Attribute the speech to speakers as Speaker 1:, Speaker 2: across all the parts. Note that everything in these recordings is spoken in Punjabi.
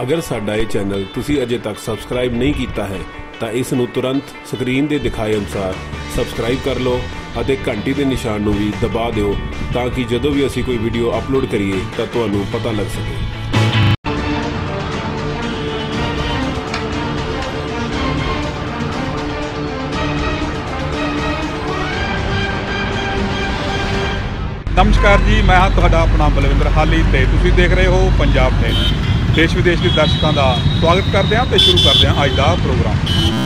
Speaker 1: ਅਗਰ ਸਾਡਾ ਇਹ ਚੈਨਲ ਤੁਸੀਂ ਅਜੇ ਤੱਕ ਸਬਸਕ੍ਰਾਈਬ ਨਹੀਂ ਕੀਤਾ ਹੈ, ਤਾਂ ਇਸ ਨੂੰ ਤੁਰੰਤ ਸਕਰੀਨ ਦੇ ਦਿਖਾਏ ਅਨੁਸਾਰ ਸਬਸਕ੍ਰਾਈਬ ਕਰ ਲਓ ਅਤੇ ਘੰਟੀ ਦੇ ਨਿਸ਼ਾਨ ਨੂੰ ਵੀ ਦਬਾ ਦਿਓ ਤਾਂ ਕਿ ਜਦੋਂ ਵੀ ਅਸੀਂ ਕੋਈ ਵੀਡੀਓ ਅਪਲੋਡ ਕਰੀਏ, ਤਾਂ ਤੁਹਾਨੂੰ ਪਤਾ ਲੱਗ ਸਕੇ।
Speaker 2: ਨਮਸਕਾਰ ਜੀ, ਮੈਂ ਹਾਂ ਤੁਹਾਡਾ ਆਪਣਾ ਬਲਵਿੰਦਰ ਹਾਲੀ ਤੇ ਤੁਸੀਂ ਦੇਖ ਰਹੇ ਹੋ ਪੰਜਾਬ ਟੈਲੀ ਦੇਸ਼ ਵਿਦੇਸ਼ ਦੇ ਦਰਸ਼ਕਾਂ ਦਾ ਸਵਾਗਤ ਕਰਦੇ ਹਾਂ ਤੇ ਸ਼ੁਰੂ ਕਰਦੇ ਹਾਂ ਅੱਜ ਦਾ ਪ੍ਰੋਗਰਾਮ।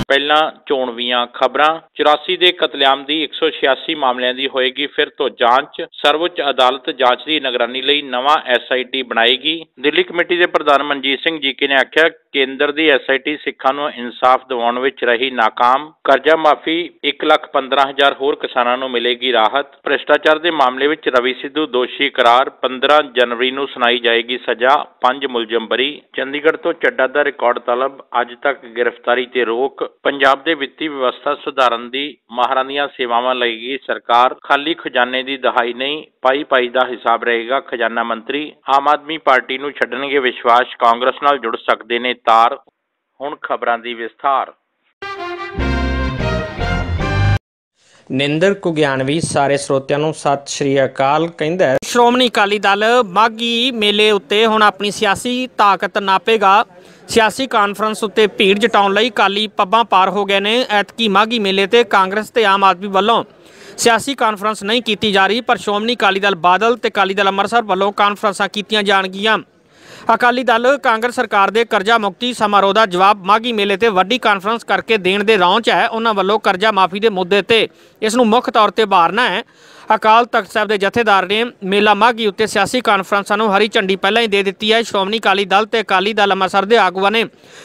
Speaker 3: ਪਹਿਲਾਂ ਚੋਣਵੀਆਂ ਖਬਰਾਂ। 84 ਦੇ ਕਤਲੇਆਮ ਦੀ 186 ਮਾਮਲਿਆਂ ਦੀ ਹੋਏਗੀ, ਫਿਰ ਤੋਂ ਜਾਂਚ। ਸਰਵਉੱਚ ਅਦਾਲਤ ਜਾਂਚ ਦੀ ਨਿਗਰਾਨੀ ਲਈ ਨਵਾਂ ਐਸਆਈਟੀ ਬਣਾਏਗੀ। ਦਿੱਲੀ ਕਮੇਟੀ ਦੇ ਪ੍ਰਧਾਨ ਮਨਜੀਤ ਸਿੰਘ ਜੀਕੇ ਨੇ ਆਖਿਆ, ਕੇਂਦਰ ਦੀ ਐਸਆਈਟੀ ਸਿੱਖਾਂ ਨੂੰ ਇਨਸਾਫ ਦਿਵਾਉਣ ਵਿੱਚ ਰਹੀ ناکਾਮ ਕਰਜ਼ਾ ਮਾਫੀ 115000 ਹੋਰ ਕਿਸਾਨਾਂ ਨੂੰ ਮਿਲੇਗੀ ਰਾਹਤ। ਭ੍ਰਿਸ਼ਟਾਚਾਰ ਦੇ ਮਾਮਲੇ ਵਿੱਚ ਰਵੀ ਸਿੱਧੂ ਦੋਸ਼ੀ ਕਰਾਰ 15 ਜਨਵਰੀ ਨੂੰ ਸੁਣਾਈ ਜਾਏਗੀ ਸਜ਼ਾ। ਪੰਜ ਮੁਲਜ਼ਮ ਬਰੀ ਚੰਡੀਗੜ੍ਹ ਤੋਂ ਚੱਡਾ ਦਾ ਰਿਕਾਰਡ ਤਲਬ ਅੱਜ ਤੱਕ ਗ੍ਰਿਫਤਾਰੀ ਤੇ ਰੋਕ ਪੰਜਾਬ ਦੇ ਵਿੱਤੀ ਵਿਵਸਥਾ ਸੁਧਾਰਨ ਦੀ ਮਾਹਰਾਂ ਸੇਵਾਵਾਂ ਲਏਗੀ ਸਰਕਾਰ ਖਾਲੀ ਖਜ਼ਾਨੇ ਦੀ ਦਹਾਈ ਨਹੀਂ ਪਾਈ ਪਾਈ ਦਾ ਹਿਸਾਬ ਰਹੇਗਾ ਖਜ਼ਾਨਾ ਮੰਤਰੀ ਆਮ ਆਦਮੀ ਪਾਰਟੀ ਨੂੰ ਛੱਡਣਗੇ ਵਿਸ਼ਵਾਸ ਕਾਂਗਰਸ ਨਾਲ ਜੁੜ ਸਕਦੇ ਨੇ ਤਾਰ ਹੁਣ ਖਬਰਾਂ ਦੀ ਵਿਸਥਾਰ
Speaker 4: ਨਿੰਦਰ ਕੁਗਿਆਨਵੀ ਸਾਰੇ ਸਰੋਤਿਆਂ ਨੂੰ ਸਤਿ ਸ਼੍ਰੀ ਅਕਾਲ ਕਹਿੰਦਾ
Speaker 5: ਸ਼੍ਰੋਮਣੀ ਅਕਾਲੀ ਦਲ ਮਾਗੀ ਮੇਲੇ ਉੱਤੇ ਹੁਣ ਆਪਣੀ ਸਿਆਸੀ ਤਾਕਤ ਨਾਪੇਗਾ। ਸਿਆਸੀ ਕਾਨਫਰੰਸ ਉੱਤੇ ਭੀੜ ਜਟਾਉਣ ਲਈ ਕਾਲੀ ਪੱਬਾਂ ਪਾਰ ਹੋ ਗਏ ਨੇ। ਐਤਕੀ ਮਾਗੀ ਮੇਲੇ ਤੇ ਕਾਂਗਰਸ ਤੇ ਆਮ ਆਦਮੀ ਵੱਲੋਂ ਸਿਆਸੀ ਕਾਨਫਰੰਸ ਨਹੀਂ ਕੀਤੀ ਜਾ ਰਹੀ, ਪਰ ਸ਼੍ਰੋਮਣੀ ਅਕਾਲੀ ਦਲ ਬਾਦਲ ਤੇ ਅਕਾਲੀ ਦਲ ਅੰਮ੍ਰਿਤਸਰ ਵੱਲੋਂ ਕਾਨਫਰੰਸਾਂ ਕੀਤੀਆਂ ਜਾਣਗੀਆਂ। ਅਕਾਲੀ ਦਲ ਕਾਂਗਰਸ ਸਰਕਾਰ ਦੇ ਕਰਜ਼ਾ ਮੁਕਤੀ ਸਮਾਰੋਹ ਦਾ ਜਵਾਬ ਮਾਗੀ ਮੇਲੇ ਤੇ ਵੱਡੀ ਕਾਨਫਰੰਸ ਕਰਕੇ ਦੇਣ ਦੇ ਰੌਂਚ 'ਚ ਹੈ। ਉਹਨਾਂ ਵੱਲੋਂ ਕਰਜ਼ਾ ਮਾਫੀ ਦੇ ਮੁੱਦੇ ਤੇ ਇਸ ਨੂੰ ਮੁੱਖ ਤੌਰ ਤੇ ਬਾਰਨਾ ਹੈ। ਅਕਾਲ ਤਖਤ ਸਾਹਿਬ ਦੇ ਜਥੇਦਾਰ ਨੇ ਮੇਲਾ ਮਾਗੀ ਉੱਤੇ ਸਿਆਸੀ ਕਾਨਫਰੰਸਾਂ ਨੂੰ ਹਰੀ ਝੰਡੀ ਪਹਿਲਾਂ ਹੀ ਦੇ ਦਿੱਤੀ ਹੈ। ਸ਼੍ਰੋਮਣੀ ਅਕਾਲੀ ਦਲ ਤੇ ਅਕਾਲੀ ਦਲ ਅੰਮ੍ਰਿਤਸਰ ਦੇ ਆਗੂਆਂ ਨੇ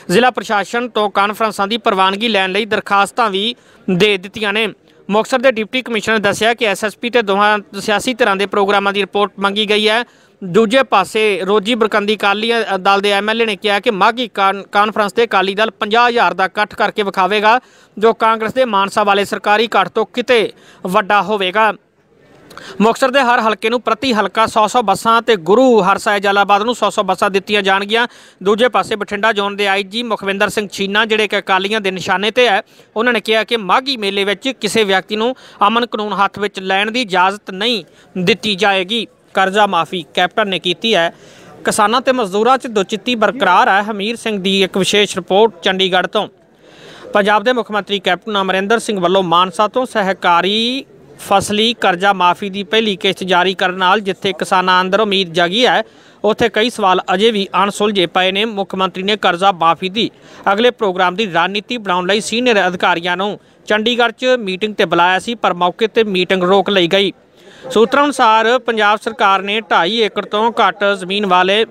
Speaker 5: ਜ਼ਿਲ੍ਹਾ ਪ੍ਰਸ਼ਾਸਨ ਤੋਂ ਕਾਨਫਰੰਸਾਂ ਦੀ ਪ੍ਰਵਾਨਗੀ ਲੈਣ ਲਈ ਦਰਖਾਸਤਾਂ ਵੀ ਦੇ ਦਿੱਤੀਆਂ ਨੇ। ਮੁਕਤਸਰ ਦੇ ਡਿਪਟੀ ਕਮਿਸ਼ਨਰ ਨੇ ਦੱਸਿਆ ਕਿ ਐਸਐਸਪੀ ਤੇ ਦੋਹਾਂ ਸਿਆਸੀ ਧਿਰਾਂ ਦੇ ਪ੍ਰੋਗਰਾਮਾਂ ਦੀ ਰਿਪੋਰਟ ਮੰਗੀ ਗਈ ਹੈ। ਦੂਜੇ ਪਾਸੇ ਰੋਜੀ ਬਰਕੰਦੀ ਕਾਲੀ ਦਲ ਦੇ ਐਮਐਲਏ ਨੇ ਕਿਹਾ ਕਿ ਮਾਗੀ ਕਾਨ- ਕਾਨਫਰੰਸ ਤੇ ਅਕਾਲੀ ਦਲ 50000 ਦਾ ਇਕੱਠ ਕਰਕੇ ਵਿਖਾਵੇਗਾ, ਜੋ ਕਾਂਗਰਸ ਦੇ ਮਾਨਸਾ ਵਾਲੇ ਸਰਕਾਰੀ ਇਕੱਠ ਤੋਂ ਕਿਤੇ ਵੱਡਾ ਹੋਵੇਗਾ। ਮੁਕਤਸਰ ਦੇ ਹਰ ਹਲਕੇ ਨੂੰ ਪ੍ਰਤੀ ਹਲਕਾ 100-100 ਬੱਸਾਂ ਤੇ ਗੁਰੂ ਹਰਸਾਏ ਜਲਾਲਾਬਾਦ ਨੂੰ 100-100 ਬੱਸਾਂ ਦਿੱਤੀਆਂ ਜਾਣਗੀਆਂ। ਦੂਜੇ ਪਾਸੇ ਬਠਿੰਡਾ ਜ਼ੋਨ ਦੇ ਆਈਜੀ ਮੁਖਵਿੰਦਰ ਸਿੰਘ ਛੀਨਾ, ਜਿਹੜੇ ਕਿ ਅਕਾਲੀਆਂ ਦੇ ਨਿਸ਼ਾਨੇ ਤੇ ਹੈ, ਉਹਨਾਂ ਨੇ ਕਿਹਾ ਕਿ ਮਾਗੀ ਮੇਲੇ ਵਿੱਚ ਕਿਸੇ ਵਿਅਕਤੀ ਨੂੰ ਅਮਨ ਕਾਨੂੰਨ ਹੱਥ ਵਿੱਚ ਲੈਣ ਦੀ ਇਜਾਜ਼ਤ ਨਹੀਂ ਦਿੱਤੀ ਜਾਏਗੀ। ਕਰਜ਼ਾ ਮਾਫੀ ਕੈਪਟਨ ਨੇ ਕੀਤੀ ਹੈ। ਕਿਸਾਨਾਂ ਤੇ ਮਜ਼ਦੂਰਾਂ 'ਚ ਦੋਚਿੱਤੀ ਬਰਕਰਾਰ ਹੈ, ਹਮੀਰ ਸਿੰਘ ਦੀ ਇੱਕ ਵਿਸ਼ੇਸ਼ ਰਿਪੋਰਟ ਚੰਡੀਗੜ੍ਹ ਤੋਂ। ਪੰਜਾਬ ਦੇ ਮੁੱਖ ਮੰਤਰੀ ਕੈਪਟਨ ਅਮਰਿੰਦਰ ਸਿੰਘ ਵੱਲੋਂ ਮਾਨਸਾ ਤੋਂ ਸਹਿਕਾਰੀ ਫਸਲੀ ਕਰਜ਼ਾ ਮਾਫੀ ਦੀ ਪਹਿਲੀ ਕਿਸ਼ਤ ਜਾਰੀ ਕਰਨ ਨਾਲ ਜਿੱਥੇ ਕਿਸਾਨਾਂ ਅੰਦਰ ਉਮੀਦ ਜਾਗੀ ਹੈ, ਉੱਥੇ ਕਈ ਸਵਾਲ ਅਜੇ ਵੀ ਅਣਸੁਲਝੇ ਪਏ ਨੇ। ਮੁੱਖ ਮੰਤਰੀ ਨੇ ਕਰਜ਼ਾ ਮਾਫੀ ਦੀ ਅਗਲੇ ਪ੍ਰੋਗਰਾਮ ਦੀ ਰਣਨੀਤੀ ਬਣਾਉਣ ਲਈ ਸੀਨੀਅਰ ਅਧਿਕਾਰੀਆਂ ਨੂੰ ਚੰਡੀਗੜ੍ਹ 'ਚ ਮੀਟਿੰਗ ਤੇ ਬੁਲਾਇਆ ਸੀ, ਪਰ ਮੌਕੇ ਤੇ ਮੀਟਿੰਗ ਰੋਕ ਲਈ ਗਈ। ਸੂਤਰਾਂ ਅਨੁਸਾਰ ਪੰਜਾਬ ਸਰਕਾਰ ਨੇ 2.5 ਏਕੜ ਤੋਂ ਘੱਟ ਜ਼ਮੀਨ ਵਾਲੇ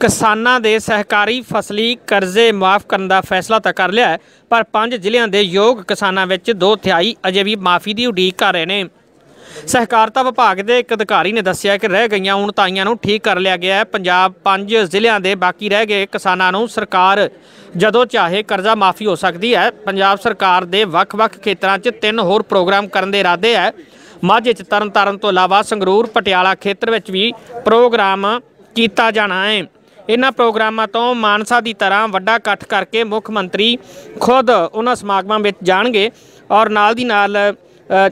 Speaker 5: ਕਿਸਾਨਾਂ ਦੇ ਸਹਿਕਾਰੀ ਫਸਲੀ ਕਰਜ਼ੇ ਮਾਫ ਕਰਨ ਦਾ ਫੈਸਲਾ ਤਾਂ ਕਰ ਲਿਆ ਪਰ ਪੰਜ ਜ਼ਿਲ੍ਹਿਆਂ ਦੇ ਯੋਗ ਕਿਸਾਨਾਂ ਵਿੱਚ ਦੋ ਤਿਹਾਈ ਅਜੇ ਵੀ ਮਾਫੀ ਦੀ ਉਡੀਕ ਕਰ ਰਹੇ ਨੇ। ਸਹਿਕਾਰਤਾ ਵਿਭਾਗ ਦੇ ਇੱਕ ਅਧਿਕਾਰੀ ਨੇ ਦੱਸਿਆ ਕਿ ਰਹਿ ਗਈਆਂ ਉਣਤਾਈਆਂ ਨੂੰ ਠੀਕ ਕਰ ਲਿਆ ਗਿਆ ਹੈ। ਪੰਜਾਬ ਪੰਜ ਜ਼ਿਲ੍ਹਿਆਂ ਦੇ ਬਾਕੀ ਰਹਿ ਗਏ ਕਿਸਾਨਾਂ ਨੂੰ ਸਰਕਾਰ ਜਦੋਂ ਚਾਹੇ ਕਰਜ਼ਾ ਮਾਫੀ ਹੋ ਸਕਦੀ ਹੈ। ਪੰਜਾਬ ਸਰਕਾਰ ਦੇ ਵੱਖ-ਵੱਖ ਖੇਤਰਾਂ 'ਚ ਤਿੰਨ ਹੋਰ ਪ੍ਰੋਗਰਾਮ ਕਰਨ ਦੇ ਇਰਾਦੇ ਹੈ। ਮਾਝੇ 'ਚ ਤਰਨਤਾਰਨ ਤੋਂ ਇਲਾਵਾ ਸੰਗਰੂਰ, ਪਟਿਆਲਾ ਖੇਤਰ ਵਿੱਚ ਵੀ ਪ੍ਰੋਗਰਾਮ ਕੀਤਾ ਜਾਣਾ ਹੈ। ਇਹਨਾਂ ਪ੍ਰੋਗਰਾਮਾਂ ਤੋਂ ਮਾਨਸਾ ਦੀ ਤਰ੍ਹਾਂ ਵੱਡਾ ਇਕੱਠ ਕਰਕੇ ਮੁੱਖ ਮੰਤਰੀ ਖੁਦ ਉਹਨਾਂ ਸਮਾਗਮਾਂ ਵਿੱਚ ਜਾਣਗੇ ਔਰ ਨਾਲ ਦੀ ਨਾਲ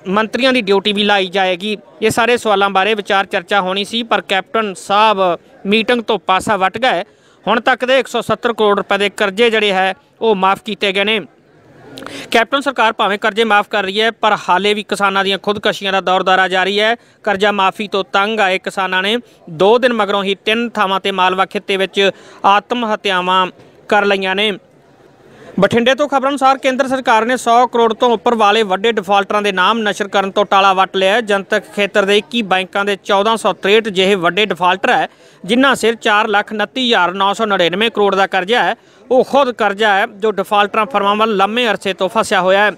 Speaker 5: ਮੰਤਰੀਆਂ ਦੀ ਡਿਊਟੀ ਵੀ ਲਾਈ ਜਾਏਗੀ। ਇਹ ਸਾਰੇ ਸਵਾਲਾਂ ਬਾਰੇ ਵਿਚਾਰ ਚਰਚਾ ਹੋਣੀ ਸੀ, ਪਰ ਕੈਪਟਨ ਸਾਹਿਬ ਮੀਟਿੰਗ ਤੋਂ ਪਾਸਾ ਵੱਟ ਗਏ। ਹੁਣ ਤੱਕ ਦੇ 170 ਕਰੋੜ ਰੁਪਏ ਦੇ ਕਰਜ਼ੇ ਜਿਹੜੇ ਹੈ, ਉਹ ਮਾਫ ਕੀਤੇ ਗਏ ਨੇ। ਕੈਪਟਨ ਸਰਕਾਰ ਭਾਵੇਂ ਕਰਜ਼ੇ ਮਾਫ ਕਰ ਰਹੀ ਹੈ, ਪਰ ਹਾਲੇ ਵੀ ਕਿਸਾਨਾਂ ਦੀਆਂ ਖੁਦਕਸ਼ੀਆਂ ਦਾ ਦੌਰ ਦਾਰਾ ਜਾਰੀ ਹੈ। ਕਰਜ਼ਾ ਮਾਫੀ ਤੋਂ ਤੰਗ ਆਏ ਕਿਸਾਨਾਂ ਨੇ 2 ਦਿਨ ਮਗਰੋਂ ਹੀ ਤਿੰਨ ਥਾਵਾਂ ਤੇ ਮਾਲਵਾ ਖਿੱਤੇ ਵਿੱਚ ਆਤਮ ਹੱਤਿਆਵਾਂ ਕਰ ਲਈਆਂ ਨੇ। ਬਠਿੰਡੇ ਤੋਂ ਖਬਰ ਅਨੁਸਾਰ ਕੇਂਦਰ ਸਰਕਾਰ ਨੇ 100 ਕਰੋੜ ਤੋਂ ਉੱਪਰ ਵਾਲੇ ਵੱਡੇ ਡਿਫਾਲਟਰਾਂ ਦੇ ਨਾਮ ਨਸ਼ਰ ਕਰਨ ਤੋਂ ਟਾਲਾ ਵੱਟ ਲਿਆ ਹੈ। ਜਨਤਕ ਖੇਤਰ ਦੇ 21 ਬੈਂਕਾਂ ਦੇ 1463 ਜਿਹੇ ਵੱਡੇ ਡਿਫਾਲਟਰ ਹੈ ਜਿਨ੍ਹਾਂ ਸਿਰ 4,29,999 ਕਰੋੜ ਦਾ ਕਰਜ਼ਾ ਹੈ। ਉਹ ਖੁਦ ਕਰਜ਼ਾ ਹੈ ਜੋ ਡਿਫਾਲਟਰਾਂ ਫਰਮਾਂ ਵੱਲ ਲੰਮੇ ਅਰਸੇ ਤੋਂ ਫਸਿਆ ਹੋਇਆ ਹੈ।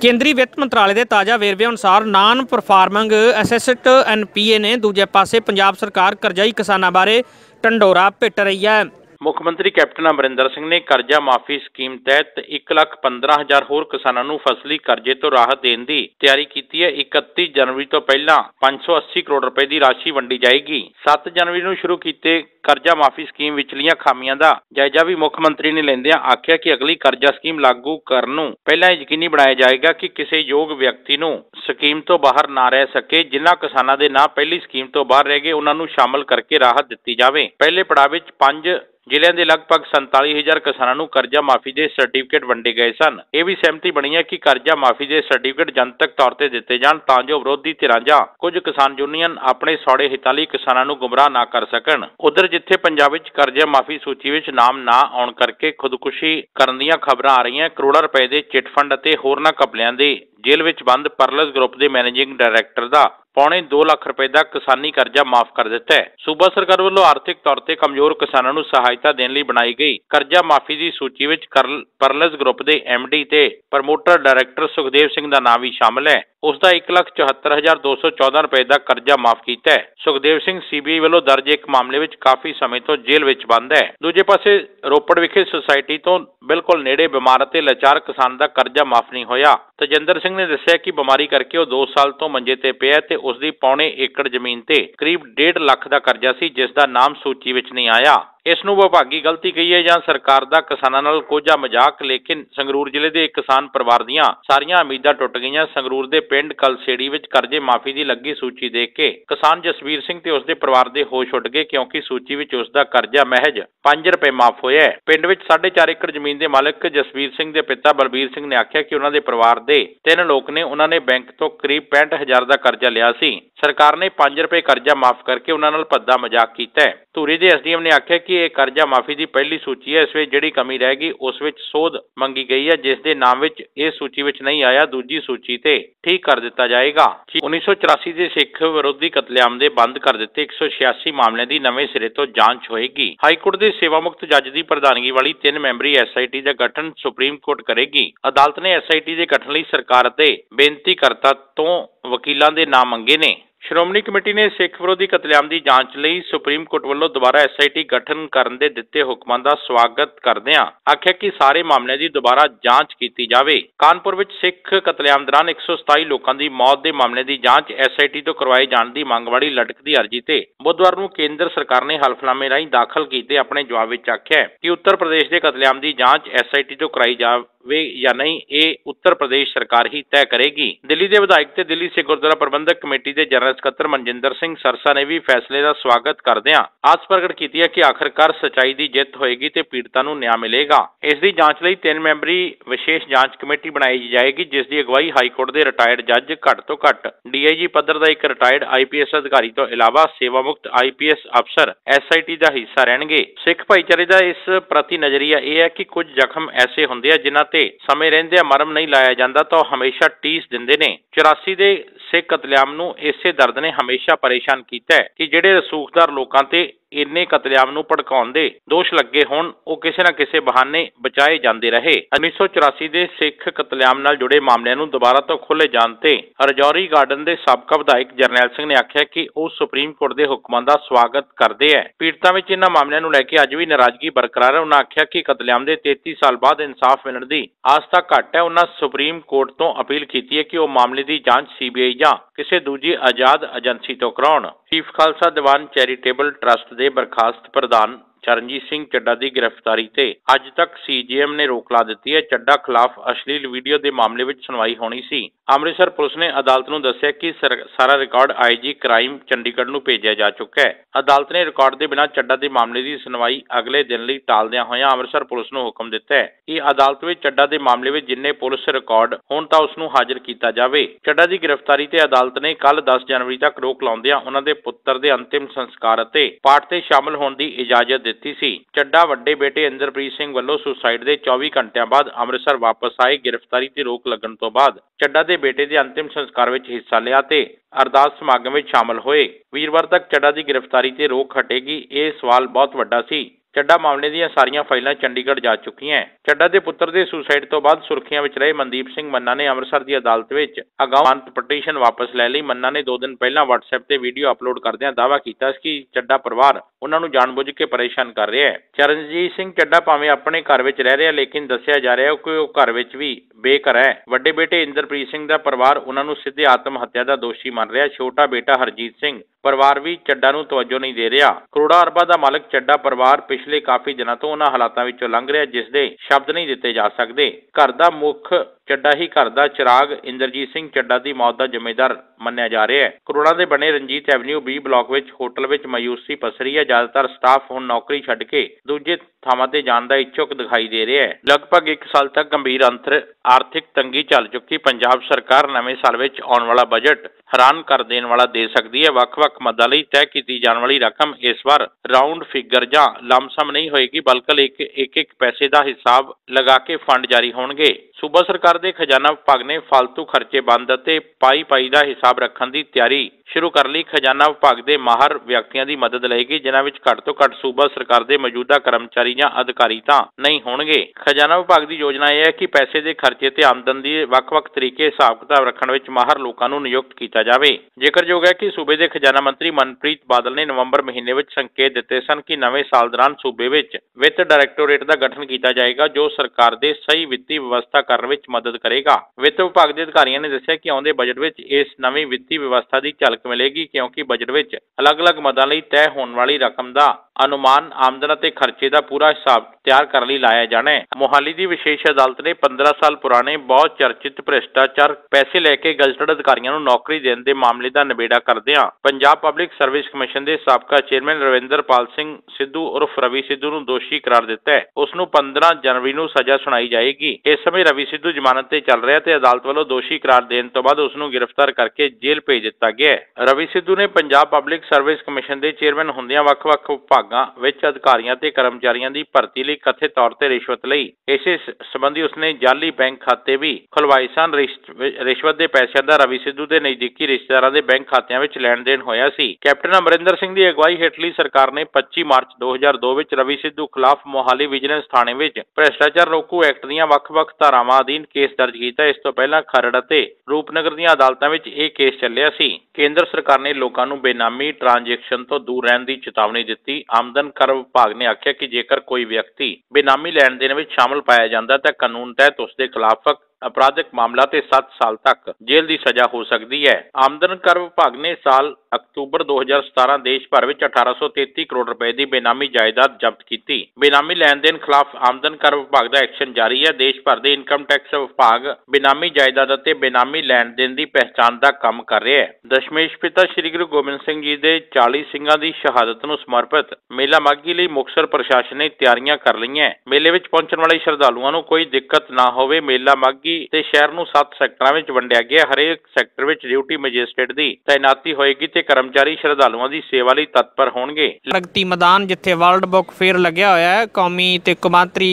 Speaker 5: ਕੇਂਦਰੀ ਵਿੱਤ ਮੰਤਰਾਲੇ ਦੇ ਤਾਜ਼ਾ ਵੇਰਵੇ ਅਨੁਸਾਰ ਨਾਨ ਪਰਫਾਰਮਿੰਗ ਐਸੈਸਟ ਐਨਪੀਏ ਨੇ ਦੂਜੇ ਪਾਸੇ ਪੰਜਾਬ ਸਰਕਾਰ ਕਰਜ਼ਾਈ ਕਿਸਾਨਾਂ ਬਾਰੇ ਟੰਡੋਰਾ ਪਿੱਟ ਰਹੀ ਹੈ।
Speaker 3: ਮੁੱਖ ਮੰਤਰੀ ਕੈਪਟਨ ਅਮਰਿੰਦਰ ਸਿੰਘ ਨੇ ਕਰਜ਼ਾ ਮਾਫੀ ਸਕੀਮ ਤਹਿਤ 115000 ਹੋਰ ਕਿਸਾਨਾਂ ਨੂੰ ਫਸਲੀ ਕਰਜ਼ੇ ਤੋਂ ਰਾਹਤ ਦੇਣ ਦੀ ਤਿਆਰੀ ਕੀਤੀ ਹੈ। 31 ਜਨਵਰੀ ਤੋਂ ਪਹਿਲਾਂ 580 ਕਰੋੜ ਰੁਪਏ ਦੀ ਰਾਸ਼ੀ ਵੰਡੀ ਜਾਏਗੀ। 7 ਜਨਵਰੀ ਨੂੰ ਸ਼ੁਰੂ ਕੀਤੇ ਕਰਜ਼ਾ ਮਾਫੀ ਸਕੀਮ ਵਿਚਲੀਆਂ ਖਾਮੀਆਂ ਦਾ ਜਾਇਜ਼ਾ ਵੀ ਮੁੱਖ ਮੰਤਰੀ ਨੇ ਲੈਂਦਿਆਂ ਆਖਿਆ ਕਿ ਅਗਲੀ ਕਰਜ਼ਾ ਸਕੀਮ ਲਾਗੂ ਕਰਨ ਨੂੰ ਪਹਿਲਾਂ ਯਕੀਨੀ ਬਣਾਇਆ ਜਾਏਗਾ ਕਿ ਕਿਸੇ ਯੋਗ ਵਿਅਕਤੀ ਨੂੰ ਸਕੀਮ ਤੋਂ ਬਾਹਰ ਨਾ ਰਹਿ ਸਕੇ। ਜਿਨ੍ਹਾਂ ਕਿਸਾਨਾਂ ਦੇ ਨਾਂ ਪਹਿਲੀ ਸਕੀਮ ਤੋਂ ਬਾਹਰ ਰਹਿ ਗਏ, ਉਹਨਾਂ ਨੂੰ ਸ਼ਾਮਲ ਕਰਕੇ ਰਾਹਤ ਦਿੱਤੀ ਜਾਵੇ। ਪਹਿਲੇ ਪੜਾਅ ਵਿੱਚ 5 ਜ਼ਿਲ੍ਹਿਆਂ ਦੇ ਲਗਭਗ 47000 ਕਿਸਾਨਾਂ ਨੂੰ ਕਰਜ਼ਾ ਮਾਫੀ ਦੇ ਸਰਟੀਫਿਕੇਟ ਵੰਡੇ ਗਏ ਸਨ। ਇਹ ਵੀ ਸਹਿਮਤੀ ਬਣੀ ਹੈ ਕਿ ਕਰਜ਼ਾ ਮਾਫੀ ਦੇ ਸਰਟੀਫਿਕੇਟ ਜਨਤਕ ਤੌਰ ਤੇ ਦਿੱਤੇ ਜਾਣ ਤਾਂ ਜੋ ਵਿਰੋਧੀ ਧਿਰਾਂ ਜਾਂ ਕੁਝ ਕਿਸਾਨ ਯੂਨੀਅਨ ਆਪਣੇ ਸੌੜੇ ਹਿੱਤਾਂ ਲਈ ਕਿਸਾਨਾਂ ਨੂੰ ਗੁੰਮਰਾਹ ਨਾ ਕਰ ਸਕਣ। ਉਧਰ ਜਿੱਥੇ ਪੰਜਾਬ ਵਿੱਚ ਕਰਜ਼ਾ ਮਾਫੀ ਸੂਚੀ ਵਿੱਚ ਨਾਮ ਨਾ ਆਉਣ ਕਰਕੇ ਖੁਦਕੁਸ਼ੀ ਕਰਨ ਦੀਆਂ ਖਬਰਾਂ ਆ ਰਹੀਆਂ, ਕਰੋੜਾਂ ਰੁਪਏ ਦੇ ਚਿੱਟ ਫੰਡ ਅਤੇ ਹੋਰਨਾਂ ਕਪਲਿਆਂ ਦੇ ਜੇਲ੍ਹ ਵਿੱਚ ਬੰਦ ਪਰਲਸ ਗਰੁੱਪ ਦੇ ਮੈਨੇਜਿੰਗ ਡਾਇਰੈਕਟਰ ਦਾ ਪੌਣੇ 2 ਲੱਖ ਰੁਪਏ ਦਾ ਕਿਸਾਨੀ ਕਰਜ਼ਾ ਮਾਫ ਕਰ ਦਿੱਤਾ ਹੈ। ਸੂਬਾ ਸਰਕਾਰ ਵੱਲੋਂ ਆਰਥਿਕ ਤੌਰ ਤੇ ਕਮਜ਼ੋਰ ਕਿਸਾਨਾਂ ਨੂੰ ਸਹਾਇਤਾ ਦੇਣ ਲਈ ਬਣਾਈ ਗਈ ਕਰਜ਼ਾ ਮਾਫੀ ਦੀ ਸੂਚੀ ਵਿੱਚ ਕਰਲ- ਪਰਲਸ ਗਰੁੱਪ ਦੇ ਡੀ ਤੇ ਪ੍ਰਮੋਟਰ ਡਾਇਰੈਕਟਰ ਸੁਖਦੇਵ ਸਿੰਘ ਦਾ ਨਾਮ ਵੀ ਸ਼ਾਮਲ ਹੈ। ਉਸ ਦਾ 174214 ਰੁਪਏ ਦਾ ਕਰਜ਼ਾ ਮਾਫ ਕੀਤਾ ਹੈ। ਸੁਖਦੇਵ ਸਿੰਘ ਸੀਬੀਆਈ ਵੱਲੋਂ ਦਰਜ ਇੱਕ ਮਾਮਲੇ ਵਿੱਚ ਕਾਫੀ ਸਮੇਂ ਤੋਂ ਜੇਲ੍ਹ ਵਿੱਚ ਬੰਦ ਹੈ। ਦੂਜੇ ਪਾਸੇ ਰੋਪੜ ਵਿਖੇ ਸੁਸਾਇਟੀ ਤੋਂ ਬਿਲਕੁਲ ਨੇੜੇ ਬਿਮਾਰ ਅਤੇ ਲਾਚਾਰ ਕਿਸਾਨ ਦਾ ਕਰਜ਼ਾ ਮਾਫ ਨਹੀਂ ਹੋਇਆ। ਤਜਿੰਦਰ ਸਿੰਘ ਨੇ ਦੱਸਿਆ ਕਿ ਬਿਮਾਰੀ ਕਰਕੇ ਉਹ 2 ਸਾਲ ਤੋਂ ਮੰਜੇ ਤੇ ਪਿਆ ਤੇ ਉਸ ਦੀ ਪੌਣੇ ਏਕੜ ਜ਼ਮੀਨ ਤੇ ਕਰੀਬ 1.5 ਲੱਖ ਦਾ ਕਰਜ਼ਾ ਸੀ, ਜਿਸ ਦਾ ਨਾਮ ਸੂਚੀ ਵਿੱਚ ਨਹੀਂ ਆਇਆ। ਇਸ ਨੂੰ ਵਿਭਾਗੀ ਗਲਤੀ ਕਹੀ ਹੈ ਜਾਂ ਸਰਕਾਰ ਦਾ ਕਿਸਾਨਾਂ ਨਾਲ ਕੋਝਾ ਮਜ਼ਾਕ, ਲੇਕਿਨ ਸੰਗਰੂਰ ਜ਼ਿਲ੍ਹੇ ਦੇ ਕਿਸਾਨ ਪਰਿਵਾਰ ਦੀਆਂ ਸਾਰੀਆਂ ਉਮੀਦਾਂ ਟੁੱਟ ਗਈਆਂ। ਸੰਗਰੂਰ ਦੇ ਪਿੰਡ ਕਲਸੇੜੀ ਵਿੱਚ ਕਰਜ਼ੇ ਮਾਫੀ ਦੀ ਲੱਗੀ ਸੂਚੀ ਦੇਖ ਕੇ ਕਿਸਾਨ ਜਸਵੀਰ ਸਿੰਘ ਤੇ ਉਸ ਦੇ ਪਰਿਵਾਰ ਦੇ ਹੋਸ਼ ਉੱਡ ਗਏ ਕਿਉਂਕਿ ਸੂਚੀ ਵਿੱਚ ਉਸ ਦਾ ਕਰਜ਼ਾ ਮਹਿਜ 5 ਰੁਪਏ ਮਾਫ ਹੋਇਆ ਹੈ। ਪਿੰਡ ਵਿੱਚ 4.5 ਏਕੜ ਜ਼ਮੀਨ ਦੇ ਮਾਲਕ ਜਸਵੀਰ ਸਿੰਘ ਦੇ ਪਿਤਾ ਬਲਬੀਰ ਸਿੰਘ ਨੇ ਆਖਿਆ ਕਿ ਉਹਨਾਂ ਦੇ ਪਰਿਵਾਰ ਦੇ ਤਿੰਨ ਲੋਕ ਨੇ, ਉਹਨਾਂ ਨੇ ਬੈਂਕ ਤੋਂ ਕਰੀਬ 65000 ਦਾ ਕਰਜ਼ਾ ਲਿਆ ਸੀ। ਸਰਕਾਰ ਨੇ 5 ਰੁਪਏ ਕਰਜ਼ਾ ਮਾਫ ਕਰਕੇ ਉਹਨਾਂ ਨਾਲ ਭੱਦਾ ਮਜ਼ਾਕ ਕੀਤਾ ਹੈ। ਧੂਰੀ ਦੇ ਐਸਡੀਐਮ ਨੇ ਆਖਿਆ ਕਿ ਇਹ ਕਰਜ਼ਾ ਮਾਫੀ ਦੀ ਪਹਿਲੀ ਸੂਚੀ ਹੈ, ਇਸ ਵਿੱਚ ਜਿਹੜੀ ਕਮੀ ਰਹਿ ਗਈ, ਉਸ ਵਿੱਚ ਸੋਧ ਮੰਗੀ ਗਈ ਹੈ, ਜਿਸ ਦੇ ਨਾਮ ਵਿੱਚ ਇਹ ਸੂਚੀ ਵਿੱਚ ਨਹੀਂ ਆਇਆ, ਦੂਜੀ ਸੂਚੀ ਤੇ ਠੀਕ ਕਰ ਦਿੱਤਾ ਜਾਏਗਾ। 1984 ਦੇ ਸਿੱਖ ਵਿਰੋਧੀ ਕਤਲੇਆਮ ਦੇ ਬੰਦ ਕਰ ਦਿੱਤੇ 186 ਮਾਮਲਿਆਂ ਦੀ ਨਵੇਂ ਸਿਰੇ ਤੋਂ ਜਾਂਚ ਹੋਏਗੀ। ਹਾਈ ਕੋਰਟ ਦੇ ਸੇਵਾ ਮੁਕਤ ਜੱਜ ਦੀ ਪ੍ਰਧਾਨਗੀ ਵਾਲੀ ਤਿੰਨ ਮੈਂਬਰੀ ਐਸਆਈਟੀ ਦਾ ਗਠਨ ਸੁਪਰੀਮ ਕੋਰਟ ਕਰੇਗੀ। ਅਦਾਲਤ ਨੇ ਐਸਆਈਟੀ ਦੇ ਗਠਨ ਲਈ ਸਰਕਾਰ ਅਤੇ ਬੇਨਤੀਕਰਤਾ ਤੋਂ ਵਕੀਲਾਂ ਦੇ ਨਾਮ ਮੰਗੇ ਨੇ। ਸ਼੍ਰੋਮਣੀ ਕਮੇਟੀ ਨੇ ਸਿੱਖ ਵਿਰੋਧੀ ਕਤਲੇਆਮ ਦੀ ਜਾਂਚ ਲਈ ਸੁਪਰੀਮ ਕੋਰਟ ਵੱਲੋਂ ਦੁਬਾਰਾ ਐਸਆਈਟੀ ਗਠਨ ਕਰਨ ਦੇ ਦਿੱਤੇ ਹੁਕਮਾਂ ਦਾ ਸਵਾਗਤ ਕਰਦਿਆਂ ਆਖਿਆ ਕਿ ਸਾਰੇ ਮਾਮਲਿਆਂ ਦੀ ਦੁਬਾਰਾ ਜਾਂਚ ਕੀਤੀ ਜਾਵੇ। ਕਾਨਪੁਰ ਵਿੱਚ ਸਿੱਖ ਕਤਲੇਆਮ ਦੌਰਾਨ 127 ਲੋਕਾਂ ਦੀ ਮੌਤ ਦੇ ਮਾਮਲੇ ਦੀ ਜਾਂਚ ਐਸਆਈਟੀ ਤੋਂ ਕਰਵਾਏ ਜਾਣ ਦੀ ਮੰਗ ਵਾਲੀ ਲਟਕਦੀ ਅਰਜ਼ੀ ਤੇ ਬੁੱਧਵਾਰ ਨੂੰ ਕੇਂਦਰ ਸਰਕਾਰ ਨੇ ਹਲਫਨਾਮੇ ਰਾਹੀਂ ਦਾਖਲ ਕੀਤੇ ਆਪਣੇ ਜਵਾਬ ਵਿੱਚ ਆਖਿਆ ਕਿ ਉੱਤਰ ਪ੍ਰਦੇਸ਼ ਦੇ ਕਤਲੇਆਮ ਦੀ ਜਾਂਚ ਐਸਆਈਟੀ ਤੋਂ ਕਰਾਈ ਜਾਵੇ ਜਾਂ ਨਹੀਂ, ਇਹ ਉੱਤਰ ਪ੍ਰਦੇਸ਼ ਸਰਕਾਰ ਹੀ ਤੈਅ ਕਰੇਗੀ। ਦਿੱਲੀ ਦੇ ਵਿਧਾਇਕ ਤੇ ਦਿੱਲੀ ਸਿੱਖ ਗੁਰਦੁਆਰਾ ਪ੍ਰਬੰਧਕ ਕਮੇਟੀ ਦੇ ਜਨਰਲ ਸਕੱਤਰ ਮਨਜਿੰਦਰ ਸਿੰਘ ਸਰਸਾ ਨੇ ਵੀ ਫੈਸਲੇ ਦਾ ਸਵਾਗਤ ਕਰਦਿਆਂ ਆਸ ਪ੍ਰਗਟ ਕੀਤੀ ਹੈ ਕਿ ਆਖਰਕਾਰ ਸਚਾਈ ਦੀ ਜਿੱਤ ਹੋਏਗੀ ਤੇ ਪੀੜਤਾਂ ਨੂੰ ਨਿਆਂ ਮਿਲੇਗਾ। ਇਸ ਦੀ ਜਾਂਚ ਲਈ ਤਿੰਨ ਮੈਂਬਰੀ ਵਿਸ਼ੇਸ਼ ਜਾਂਚ ਕਮੇਟੀ ਬਣਾਈ ਜਾਏਗੀ, ਜਿਸ ਦੀ ਅਗਵਾਈ ਹਾਈ ਕੋਰਟ ਦੇ ਰਿਟਾਇਰਡ ਜੱਜ ਘੱਟ ਤੋਂ ਘੱਟ, ਡੀਆਈਜੀ ਪੱਧਰ ਦਾ ਇੱਕ ਰਿਟਾਇਰਡ ਆਈਪੀਐਸ ਅਧਿਕਾਰੀ ਤੋਂ ਇਲਾਵਾ ਸੇਵਾ ਮੁਕਤ ਆਈਪੀਐਸ ਅਫਸਰ ਐਸਆਈਟੀ ਦਾ ਹਿੱਸਾ ਰਹਿਣਗੇ। ਸਿੱਖ ਭਾਈਚਾਰੇ ਦਾ ਇਸ ਪ੍ਰਤੀ ਨਜ਼ਰੀਆ ਇਹ ਹੈ ਕਿ ਕੁਝ ਜ਼ਖਮ ਐਸੇ ਹੁੰਦੇ ਆ ਜਿਨ੍ਹਾਂ ਤੇ ਸਮੇਂ ਰਹਿੰਦਿਆਂ ਮਰਮ ਨਹੀਂ ਲਾਇਆ ਜਾਂਦਾ ਤਾਂ ਉਹ ਹਮੇਸ਼ਾ ਟੀਸ ਦਿੰਦੇ ਨੇ। 84 ਦੇ ਸਿੱਖ ਕਤਲੇਆਮ ਨੂੰ ਇਸੇ ਦਰਦ ਨੇ ਹਮੇਸ਼ਾ ਪਰੇਸ਼ਾਨ ਕੀਤਾ ਹੈ ਕਿ ਜਿਹੜੇ ਰਸੂਖਦਾਰ ਲੋਕਾਂ ਤੇ ਇੰਨੇ ਕਤਲੇਆਮ ਨੂੰ ਭੜਕਾਉਣ ਦੇ ਦੋਸ਼ ਲੱਗੇ ਹੋਣ, ਉਹ ਕਿਸੇ ਨਾ ਕਿਸੇ ਬਹਾਨੇ ਬਚਾਏ ਜਾਂਦੇ ਰਹੇ। 1984 ਦੇ ਸਿੱਖ ਕਤਲੇਆਮ ਨਾਲ ਜੁੜੇ ਮਾਮਲਿਆਂ ਨੂੰ ਦੁਬਾਰਾ ਤੋਂ ਖੋਲੇ ਜਾਣ ਤੇ ਰਜੌਰੀ ਗਾਰਡਨ ਦੇ ਸਾਬਕਾ ਵਿਧਾਇਕ ਜਰਨੈਲ ਸਿੰਘ ਨੇ ਆਖਿਆ ਕਿ ਉਹ ਸੁਪਰੀਮ ਕੋਰਟ ਦੇ ਹੁਕਮਾਂ ਦਾ ਸਵਾਗਤ ਕਰਦੇ ਹੈ ਪੀੜਤਾਂ ਵਿੱਚ ਇਹਨਾਂ ਮਾਮਲਿਆਂ ਨੂੰ ਲੈ ਕੇ ਅੱਜ ਵੀ ਨਾਰਾਜ਼ਗੀ ਬਰਕਰਾਰ ਹੈ। ਉਹਨਾਂ ਆਖਿਆ ਕਿ ਕਤਲੇਆਮ ਦੇ 33 ਸਾਲ ਬਾਅਦ ਇਨਸਾਫ ਮਿਲਣ ਦੀ ਆਸਥਾ ਘੱਟ ਹੈ ਉਹਨਾਂ ਸੁਪਰੀਮ ਕੋਰਟ ਤੋਂ ਅਪੀਲ ਕੀਤੀ ਹੈ ਕਿ ਉਹ ਮਾਮਲੇ ਦੀ ਜਾਂਚ ਸੀਬੀਆਈ ਜਾਂ ਕਿਸੇ ਦੂਜੀ ਆਜ਼ਾਦ ਏਜੰਸੀ ਤੋਂ ਕਰਾਉਣ। Chief Khalsa Diwan charitable trust ਦੇ ਬਰਖਾਸਤ ਪ੍ਰਧਾਨ ਚਰਨਜੀਤ ਸਿੰਘ ਚੱਡਾ ਦੀ ਗ੍ਰਿਫਤਾਰੀ ਤੇ ਅੱਜ ਤੱਕ ਸੀਜੀਐਮ ਨੇ ਰੋਕ ਲਾ ਦਿੱਤੀ ਹੈ। ਚੱਡਾ ਖਿਲਾਫ ਅਸ਼ਲੀਲ ਵੀਡੀਓ ਦੇ ਮਾਮਲੇ ਵਿੱਚ ਸੁਣਵਾਈ ਹੋਣੀ ਸੀ। ਅੰਮ੍ਰਿਤਸਰ ਪੁਲਿਸ ਨੇ ਅਦਾਲਤ ਨੂੰ ਦੱਸਿਆ ਕਿ ਸਾਰਾ ਰਿਕਾਰਡ ਆਈਜੀ ਕ੍ਰਾਈਮ ਚੰਡੀਗੜ੍ਹ ਨੂੰ ਭੇਜਿਆ ਜਾ ਚੁੱਕਾ ਹੈ। ਅਦਾਲਤ ਨੇ ਰਿਕਾਰਡ ਦੇ ਬਿਨਾਂ ਚੱਡਾ ਦੇ ਮਾਮਲੇ ਦੀ ਸੁਣਵਾਈ ਅਗਲੇ ਦਿਨ ਲਈ ਟਾਲਦਿਆਂ ਹੋਇਆਂ ਅੰਮ੍ਰਿਤਸਰ ਪੁਲਿਸ ਨੂੰ ਹੁਕਮ ਦਿੱਤਾ ਹੈ ਕਿ ਅਦਾਲਤ ਵਿੱਚ ਚੱਡਾ ਦੇ ਮਾਮਲੇ ਵਿੱਚ ਜਿੰਨੇ ਪੁਲਿਸ ਰਿਕਾਰਡ ਹੋਣ ਤਾਂ ਉਸ ਨੂੰ ਹਾਜ਼ਰ ਕੀਤਾ ਜਾਵੇ। ਚੱਡਾ ਦੀ ਗ੍ਰਿਫਤਾਰੀ ਤੇ ਅਦਾਲਤ ਨੇ ਕੱਲ 10 ਜਨਵਰੀ ਤੱਕ ਰੋਕ ਲਾਉਂਦਿਆਂ ਉਹਨਾਂ ਦੇ ਪੁੱਤਰ ਦੇ ਅੰਤਿਮ ਸੰਸਕਾਰ ਅਤੇ ਪਾਠ ਤੇ ਸ਼ਾਮਲ ਹੋਣ ਦੀ ਇਜਾਜ਼ਤ ਦਿੱਤੀ ਸੀ। ਚੱਡਾ ਵੱਡੇ ਬੇਟੇ ਇੰਦਰਪ੍ਰੀਤ ਸਿੰਘ ਵੱਲੋਂ ਸੁਸਾਈਡ ਦੇ 24 ਘੰਟਿਆਂ ਬਾਅਦ ਅੰਮ੍ਰਿਤਸਰ ਵਾਪਸ ਆਏ, ਗ੍ਰਿਫਤਾਰੀ ਤੇ ਰੋਕ ਲੱਗਣ ਤੋਂ ਬਾਅਦ ਚੱਡਾ ਦੇ ਬੇਟੇ ਦੇ ਅੰਤਿਮ ਸੰਸਕਾਰ ਵਿੱਚ ਹਿੱਸਾ ਲਿਆ ਤੇ ਅਰਦਾਸ ਸਮਾਗਮ ਵਿੱਚ ਸ਼ਾਮਲ ਹੋਏ। ਵੀਰਵਾਰ ਤੱਕ ਚੱਡਾ ਦੀ ਗ੍ਰਿਫਤਾਰੀ ਤੇ ਰੋਕ ਹਟੇਗੀ, ਇਹ ਸਵਾਲ ਬਹੁਤ ਵੱਡਾ ਸੀ। ਚੱਡਾ ਮਾਮਲੇ ਦੀਆਂ ਸਾਰੀਆਂ ਫਾਈਲਾਂ ਚੰਡੀਗੜ੍ਹ ਜਾ ਚੁੱਕੀਆਂ ਚੱਡਾ ਦੇ ਪੁੱਤਰ ਦੇ ਸੁਸਾਈਡ ਤੋਂ ਬਾਅਦ ਸੁਰਖੀਆਂ ਵਿੱਚ ਰਹੇ ਮਨਦੀਪ ਸਿੰਘ ਮੰਨਾ ਨੇ ਅੰਮ੍ਰਿਤਸਰ ਦੀ ਅਦਾਲਤ ਵਿੱਚ ਅਗਾਊਂ ਪਟੀਸ਼ਨ ਵਾਪਸ ਲੈ ਲਈ। ਮੰਨਾ ਨੇ 2 ਦਿਨ ਪਹਿਲਾਂ WhatsApp ਤੇ ਵੀਡੀਓ ਅਪਲੋਡ ਕਰਦਿਆਂ ਦਾਅਵਾ ਕੀਤਾ ਸੀ ਕਿ ਚੱਡਾ ਪਰਿਵਾਰ ਉਹਨਾਂ ਨੂੰ ਜਾਣਬੁੱਝ ਕੇ ਪਰੇਸ਼ਾਨ ਕਰ ਰਿਹਾ ਹੈ ਚਰਨਜੀਤ ਸਿੰਘ ਚੱਡਾ ਭਾਵੇਂ ਆਪਣੇ ਘਰ ਵਿੱਚ ਰਹਿ ਰਿਹਾ, ਲੇਕਿਨ ਦੱਸਿਆ ਜਾ ਰਿਹਾ ਕਿ ਉਹ ਘਰ ਵਿੱਚ ਵੀ ਬੇਘਰ ਹੈ ਵੱਡੇ ਬੇਟੇ ਇੰਦਰਪ੍ਰੀਤ ਸਿੰਘ ਦਾ ਪਰਿਵਾਰ ਉਹਨਾਂ ਨੂੰ ਸਿੱਧੇ ਆਤਮ ਹੱਤਿਆ ਦਾ ਦੋਸ਼ੀ ਮੰਨ ਰਿਹਾ। ਛੋਟਾ ਬੇਟਾ ਹਰਜੀਤ ਸਿੰਘ ਪਰਿਵਾਰ ਵੀ ਚੱਡਾ ਨੂੰ ਤਵੱਜੋ ਨਹੀਂ ਦੇ ਰਿਹਾ। ਕਰੋੜਾਂ ਅਰਬਾਂ ਦਾ ਮਾਲਕ ਚੱਡਾ ਪਰਿਵਾਰ ਪਿਛਲੇ ਕਾਫੀ ਦਿਨਾਂ ਤੋਂ ਉਹਨਾਂ ਹਾਲਾਤਾਂ ਵਿੱਚੋਂ ਲੰਘ ਰਿਹਾ, ਜਿਸ ਦੇ ਸ਼ਬਦ ਨਹੀਂ ਦਿੱਤੇ ਜਾ ਸਕਦੇ। ਘਰ ਦਾ ਮੁੱਖ ਚੱਡਾ ਹੀ ਘਰ ਦਾ ਚਿਰਾਗ ਇੰਦਰਜੀਤ ਸਿੰਘ ਚੱਡਾ ਦੀ ਮੌਤ ਦਾ ਜ਼ਿੰਮੇਦਾਰ ਮੰਨਿਆ ਜਾ ਰਿਹਾ ਹੈ। ਕਰੋੜਾਂ ਦੇ ਬਣੇ ਰਣਜੀਤ ਐਵਨਿਊ ਬੀ ਬਲਾਕ ਵਿੱਚ ਹੋਟਲ ਵਿੱਚ ਮਾਯੂਸੀ ਪਸਰੀ ਹੈ। ਜ਼ਿਆਦਾਤਰ ਸਟਾਫ ਹੁਣ ਨੌਕਰੀ ਛੱਡ ਕੇ ਦੂਜੇ ਥਾਵਾਂ ਤੇ ਜਾਣ ਦਾ ਇੱਛੁਕ ਦਿਖਾਈ ਦੇ ਰਿਹਾ ਹੈ। ਲਗਭਗ 1 ਸਾਲ ਤੱਕ ਗੰਭੀਰ ਅੰਤਰ ਆਰਥਿਕ ਤੰਗੀ ਚੱਲ ਚੁੱਕੀ ਪੰਜਾਬ ਸਰਕਾਰ ਨਵੇਂ ਸਾਲ ਵਿੱਚ ਆਉਣ ਵਾਲਾ ਬਜਟ ਹੈਰਾਨ ਕਰ ਦੇਣ ਵਾਲਾ ਦੇ ਸਕਦੀ ਹੈ। ਵੱਖ-ਵੱਖ ਮਦਾਂ ਲਈ ਤੈਅ ਕੀਤੀ ਜਾਣ ਵਾਲੀ ਰਕਮ ਇਸ ਵਾਰ ਰਾਉਂਡ ਫਿਗਰ ਜਾਂ ਲਮਸਮ ਨਹੀਂ ਹੋਏਗੀ, ਬਲਕਿ ਇੱਕ ਇੱਕ ਇੱਕ ਪੈਸੇ ਦਾ ਹਿਸਾਬ ਲਗਾ ਕੇ ਫੰਡ ਜਾਰੀ ਹੋਣਗੇ। ਸੂਬਾ ਸਰਕਾਰ ਦੇ ਖਜ਼ਾਨਾ ਵਿਭਾਗ ਨੇ ਫालतू ਖਰਚੇ ਬੰਦ ਅਤੇ ਪਾਈ ਪਾਈ ਦਾ ਹਿਸਾਬ ਰੱਖਣ ਦੀ ਤਿਆਰੀ ਸ਼ੁਰੂ ਕਰ ਲਈ। ਖਜ਼ਾਨਾ ਵਿਭਾਗ ਦੇ ਮਾਹਰ ਵਿਅਕਤੀਆਂ ਦੀ ਮਦਦ ਲਏਗੀ, ਜਿਨ੍ਹਾਂ ਵਿੱਚ ਘੱਟ ਤੋਂ ਘੱਟ ਸੂਬਾ ਸਰਕਾਰ ਦੇ ਮੌਜੂਦਾ ਕਰਮਚਾਰੀ ਜਾਂ ਅਧਿਕਾਰੀ ਤਾਂ ਨਹੀਂ ਹੋਣਗੇ। ਖਜ਼ਾਨਾ ਵਿਭਾਗ ਦੀ ਯੋਜਨਾ ਇਹ ਹੈ ਕਿ ਪੈਸੇ ਦੇ ਖਰਚੇ ਤੇ ਆਮਦਨ ਦੀ ਵੱਖ-ਵੱਖ ਤਰੀਕੇ ਹਿਸਾਬ ਕਿਤਾਬ ਰੱਖਣ ਵਿੱਚ ਮਾਹਰ ਲੋਕਾਂ ਨੂੰ ਨਿਯੁਕਤ ਕੀਤਾ ਜਾਵੇ। ਜ਼ਿਕਰਯੋਗ ਹੈ ਕਿ ਸੂਬੇ ਦੇ ਖਜ਼ਾਨਾ ਮੰਤਰੀ ਮਨਪ੍ਰੀਤ ਬਾਦਲ ਨੇ ਨਵੰਬਰ ਮਹੀਨੇ ਵਿੱਚ ਸੰਕੇਤ ਦਿੱਤੇ ਸਨ ਕਿ ਨਵੇਂ ਸਾਲ ਦੌਰਾਨ ਸੂਬੇ ਵਿੱਚ ਵਿੱਤ ਡਾਇਰੈਕਟੋਰੇਟ ਦਾ ਗਠਨ ਕੀਤਾ ਜਾਏਗਾ, ਜੋ ਸਰਕਾਰ ਦੇ ਸਹੀ ਵਿੱਤੀ ਵਿਵਸਥਾ ਕਰਨ ਵਿੱਚ ਮਦਦ ਕਰੇਗਾ। ਵਿੱਤ ਵਿਭਾਗ ਦੇ ਅਧਿਕਾਰੀਆਂ ਨੇ ਦੱਸਿਆ ਕਿ ਆਉਂਦੇ ਬਜਟ ਵਿੱਚ ਇਸ ਨਵੀਂ ਵਿੱਤੀ ਵਿਵਸਥਾ ਦੀ ਝਲਕ ਮਿਲੇਗੀ ਕਿਉਂਕਿ ਬਜਟ ਵਿੱਚ ਅਲੱਗ-ਅਲੱਗ ਮਦਾਂ ਲਈ ਤੈਅ ਹੋਣ ਵਾਲੀ ਰਕਮ ਦਾ ਅਨੁਮਾਨ ਆਮਦਨ ਅਤੇ ਖਰਚੇ ਦਾ ਪੂਰਾ ਹਿਸਾਬ ਤਿਆਰ ਕਰਨ ਲਈ ਲਾਇਆ ਜਾਣਾ ਹੈ। ਮੋਹਾਲੀ ਦੀ ਵਿਸ਼ੇਸ਼ ਅਦਾਲਤ ਨੇ 15 ਸਾਲ ਪੁਰਾਣੇ ਬਹੁਤ ਚਰਚਿਤ ਭ੍ਰਿਸ਼ਟਾਚਾਰ ਪੈਸੇ ਲੈ ਕੇ ਗਜ਼ਟਡ ਅਧਿਕਾਰੀਆਂ ਨੂੰ ਨੌਕਰੀ ਦੇਣ ਦੇ ਮਾਮਲੇ ਦਾ ਨਿਬੇੜਾ ਕਰਦਿਆਂ ਪੰਜਾਬ ਪਬਲਿਕ ਸਰਵਿਸ ਕਮਿਸ਼ਨ ਦੇ ਸਾਬਕਾ ਚੇਅਰਮੈਨ ਰਵਿੰਦਰਪਾਲ ਸਿੰਘ ਸਿੱਧੂ ਉਰਫ ਰਵੀ ਸਿੱਧੂ ਨੂੰ ਦੋਸ਼ੀ ਕਰਾਰ ਦਿੱਤਾ ਹੈ। ਉਸ ਨੂੰ 15 ਜਨਵਰੀ ਨੂੰ ਸਜ਼ਾ ਸੁਣਾਈ ਜਾਏਗੀ। ਇਸ ਸਮੇਂ ਰਵੀ ਸਿੱਧੂ ਜ਼ਮਾਨਤ ਤੇ ਚੱਲ ਰਿਹਾ ਤੇ ਅਦਾਲਤ ਵੱਲੋਂ ਦੋਸ਼ੀ ਕਰਾਰ ਦੇਣ ਤੋਂ ਬਾਅਦ ਉਸ ਨੂੰ ਗ੍ਰਿਫਤਾਰ ਕਰਕੇ ਜੇਲ੍ਹ ਭੇਜ ਦਿੱਤਾ ਗਿਆ ਹੈ। ਰਵੀ ਸਿੱਧੂ ਨੇ ਪੰਜਾਬ ਪਬਲਿਕ ਸਰਵਿਸ ਕਮਿਸ਼ਨ ਦੇ ਚੇਅਰਮੈਨ ਹੁੰਦਿਆਂ ਵੱਖ-ਵੱਖ ਵਿਭਾਗਾਂ ਵਿੱਚ ਅਧਿਕਾਰੀਆਂ ਤੇ ਕਰਮਚਾਰੀਆਂ ਦੀ ਭਰਤੀ ਲਈ ਕਥਿਤ ਤੌਰ ਤੇ ਰਿਸ਼ਵਤ ਲਈ। ਇਸੇ ਸੰਬੰਧੀ ਉਸਨੇ ਜਾਲੀ ਬੈਂਕ ਖਾਤੇ ਵੀ ਖੁਲਵਾਏ ਸਨ। ਰਿਸ਼ਵਤ ਦੇ ਪੈਸਿਆਂ ਦਾ ਰਵੀ ਸਿੱਧੂ ਦੇ ਨਜ਼ਦੀਕੀ ਰਿਸ਼ਤੇਦਾਰਾਂ ਦੇ ਬੈਂਕ ਖਾਤਿਆਂ ਵਿੱਚ ਲੈਣ ਦੇਣ ਹੋਇਆ ਸੀ। ਕੈਪਟਨ ਅਮਰਿੰਦਰ ਸਿੰਘ ਦੀ ਅਗਵਾਈ ਹੇਠਲੀ ਸਰਕਾਰ ਨੇ 25 ਮਾਰਚ 2002 ਵਿੱਚ ਰਵੀ ਸਿੱਧੂ ਖਿਲਾਫ ਮੋਹਾਲੀ ਵਿਜੀਲੈਂਸ ਥਾਣੇ ਵਿੱਚ ਭ੍ਰਿਸ਼ਟਾਚਾਰ ਰੋਕੂ ਐਕਟ ਦੀਆਂ ਵੱਖ-ਵੱਖ ਧਾਰਾਵਾਂ ਅਧੀਨ ਕੇਸ ਦਰਜ ਕੀਤਾ। ਇਸ ਤੋਂ ਪਹਿਲਾਂ ਖਰੜ ਅਤੇ ਰੂਪਨਗਰ ਦੀਆਂ ਅਦਾਲਤਾਂ ਵਿੱਚ ਇਹ ਕੇਸ ਚੱਲਿਆ ਸੀ। ਕੇਂਦਰ ਸਰਕਾਰ ਨੇ ਲੋਕਾਂ ਨੂੰ ਬੇਨਾਮੀ ਟ੍ਰਾਂਜੈਕਸ਼ਨ ਤੋਂ ਦੂਰ ਰਹਿਣ ਦੀ ਚੇਤਾਵਨੀ ਦਿੱਤੀ। ਆਮਦਨ ਕਰ ਵਿਭਾਗ ਨੇ ਆਖਿਆ ਕਿ ਜੇਕਰ ਕੋਈ ਵਿਅਕਤੀ ਬੇਨਾਮੀ ਲੈਣ ਦੇਣ ਵਿੱਚ ਸ਼ਾਮਲ ਪਾਇਆ ਜਾਂਦਾ ਤਾਂ ਕਾਨੂੰਨ ਤਹਿਤ ਉਸ ਦੇ ਖਿਲਾਫ ਅਪਰਾਧਿਕ ਮਾਮਲਾ ਤੇ 7 ਸਾਲ ਤੱਕ ਜੇਲ੍ਹ ਦੀ ਸਜ਼ਾ ਹੋ ਸਕਦੀ ਹੈ। ਆਮਦਨ ਕਰ ਵਿਭਾਗ ਨੇ ਸਾਲ ਅਕਤੂਬਰ 2017 ਦੇਸ਼ ਭਰ ਵਿੱਚ 1833 ਕਰੋੜ ਰੁਪਏ ਦੀ ਬੇਨਾਮੀ ਜਾਇਦਾਦ ਜ਼ਬਤ ਕੀਤੀ। ਬੇਨਾਮੀ ਲੈਣ ਦੇਣ ਖਿਲਾਫ ਆਮਦਨ ਕਰ ਵਿਭਾਗ ਦਾ ਐਕਸ਼ਨ ਜਾਰੀ ਹੈ। ਦੇਸ਼ ਭਰ ਦੇ ਇਨਕਮ ਟੈਕਸ ਵਿਭਾਗ ਬੇਨਾਮੀ ਜਾਇਦਾਦ ਅਤੇ ਬੇਨਾਮੀ ਲੈਣ ਦੇਣ ਦੀ ਪਹਿਚਾਣ ਦਾ ਕੰਮ ਕਰ ਰਿਹਾ ਹੈ। ਦਸ਼ਮੇਸ਼ ਪਿਤਾ ਸ੍ਰੀ ਗੁਰੂ ਗੋਬਿੰਦ ਸਿੰਘ ਜੀ ਦੇ 40 ਸਿੰਘਾਂ ਦੀ ਸ਼ਹਾਦਤ ਨੂੰ ਸਮਰਪਿਤ ਮੇਲਾ ਮਾਘੀ ਲਈ ਮੁਕਤਸਰ ਪ੍ਰਸ਼ਾਸਨ ਨੇ ਤਿਆਰੀਆਂ ਕਰ ਲਈਆਂ ਮੇਲੇ ਵਿੱਚ ਪਹੁੰਚਣ ਵਾਲੇ ਸ਼ਰਧਾਲੂਆਂ ਨੂੰ ਕੋਈ ਦਿੱਕਤ ਨਾ ਹੋਵੇ। ਮੇਲਾ ਮਾਘੀ ਤੇ ਸ਼ਹਿਰ ਨੂੰ 7 ਸੈਕਟਰਾਂ ਵਿੱਚ ਵੰਡਿਆ ਗਿਆ। ਹਰੇਕ ਸੈਕਟਰ ਵਿੱਚ ਡਿਊਟੀ ਮੈਜਿਸਟ੍ਰੇਟ ਦੀ ਤਾਇਨਾਤੀ ਹੋਏਗੀ ਤੇ ਕਰਮਚਾਰੀ ਸ਼ਰਧਾਲੂਆਂ ਦੀ ਸੇਵਾ ਲਈ ਤਤਪਰ ਹੋਣਗੇ।
Speaker 5: ਪ੍ਰਗਤੀ ਮੈਦਾਨ ਜਿੱਥੇ ਵਰਲਡ ਬੁੱਕ ਫੇਅਰ ਲੱਗਿਆ ਹੋਇਆ ਹੈ ਕੌਮੀ ਤੇ ਕੌਮਾਂਤਰੀ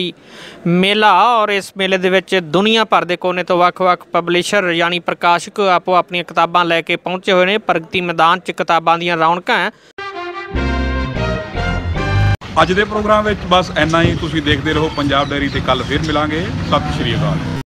Speaker 5: ਮੇਲਾ ਔਰ ਇਸ ਮੇਲੇ ਦੇ ਵਿੱਚ ਦੁਨੀਆ ਭਰ ਦੇ ਕੋਨੇ ਤੋਂ ਵੱਖ-ਵੱਖ ਪਬਲਿਸ਼ਰ ਯਾਨੀ ਪ੍ਰਕਾਸ਼ਕ ਆਪੋ ਆਪਣੀਆਂ ਕਿਤਾਬਾਂ ਲੈ ਕੇ ਪਹੁੰਚੇ ਹੋਏ ਨੇ। ਪ੍ਰਗਤੀ ਮੈਦਾਨ 'ਚ ਕਿਤਾਬਾਂ ਦੀਆਂ ਰੌਣਕਾਂ
Speaker 2: ਅੱਜ ਦੇ ਪ੍ਰੋਗਰਾਮ ਵਿੱਚ ਬਸ ਇੰਨਾ ਹੀ। ਤੁਸੀਂ ਦੇਖਦੇ ਰਹੋ ਪੰਜਾਬ ਡੈਰੀ ਤੇ ਕੱਲ ਫਿਰ ਮਿਲਾਂਗੇ। ਸਤਿ ਸ਼੍ਰੀ ਅਕਾਲ।